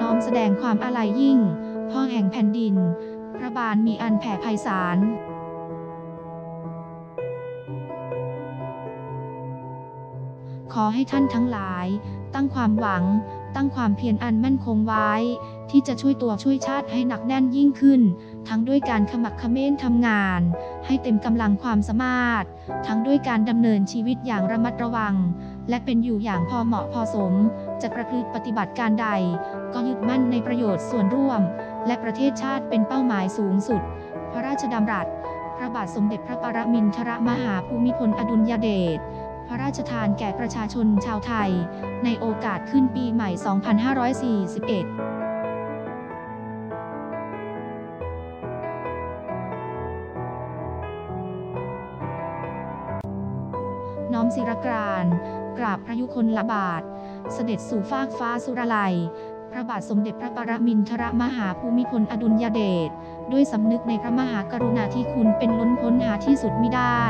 น้อมแสดงความอาลัยยิ่ง พ่อแห่งแผ่นดิน พระบาทมีอันแผ่ไพศาลขอให้ท่านทั้งหลาย ตั้งความหวัง ตั้งความเพียรอันมั่นคงไว้ ที่จะช่วยตัวช่วยชาติให้หนักแน่นยิ่งขึ้น ทั้งด้วยการขมักเขม้นทำงาน ให้เต็มกำลังความสามารถ ทั้งด้วยการดำเนินชีวิตอย่างระมัดระวัง และเป็นอยู่อย่างพอเหมาะพอสม จะประพฤติปฏิบัติการใด ก็ยึดมั่นในประโยชน์ส่วนร่วม และประเทศชาติเป็นเป้าหมายสูงสุด พระราชดำรัส พระบาทสมเด็จพระปรมินทรมหาภูมิพลอดุลยเดชพระราชทานแก่ประชาชนชาวไทย ในโอกาสขึ้นปีใหม่ 2541น้อมศิรกรานกราบพระยุคลบาท เสด็จสู่ฟากฟ้าสุรลัย พระบาทสมเด็จพระปรมินทรมหาภูมิพลอดุลยเดช ด้วยสำนึกในพระมหากรุณาธิคุณเป็นล้นพ้นหาที่สุดมิได้